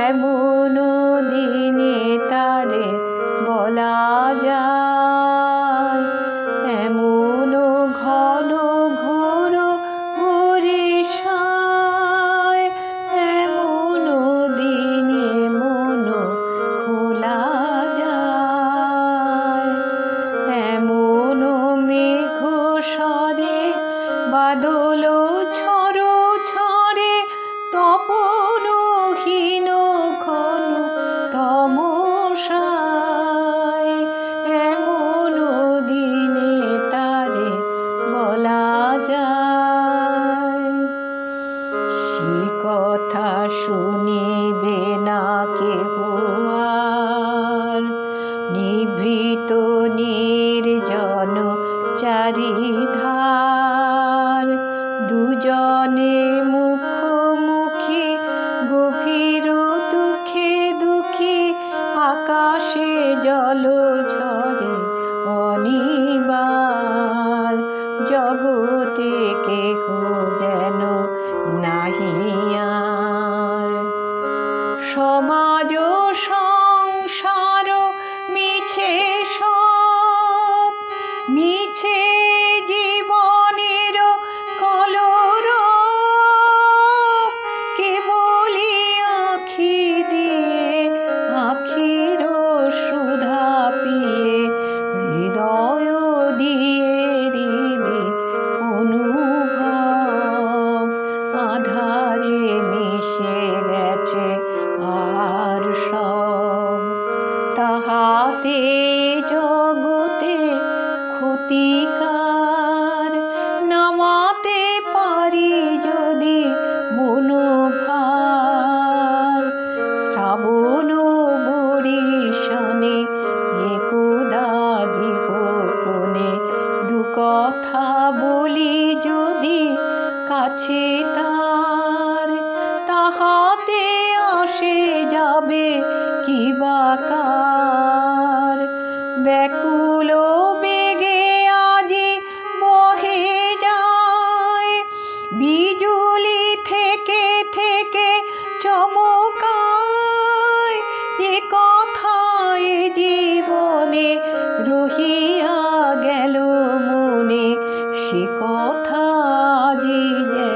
এমন দিনে তারে বলা যায় এমন কথা শুনিবে না কেহ আর। নিভৃত নির্জন চারিধার, দুজনে মুখোমুখি, গভীর দুঃখে দুঃখী, আকাশে জল ঝরে অনিবার। জগতে কেহ যেন নাহিয়ার। সমাজ সংসার মিছে সব মিছে তার। তাহাতে আসে যাবে কি বাকার ব্যাকুল বেগে আজি বহে যায়। বিজুলি থেকে থেকে চমকায়। এ কথায় জীবনে রহিয়া গেল মনে। সে কথা যে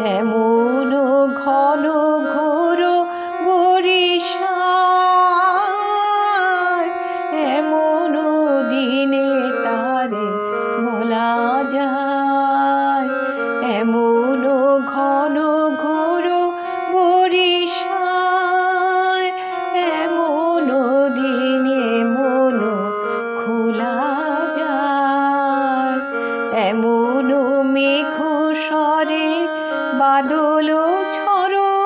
এমন ঘন ঘোর বরিশার এমন দিনে তারে বলা যায়। এমন ঘন ঘোর বরিশার এমন দিনে মন খোলা যায়। এমন মেঘ সরে বাদল ছড়ো।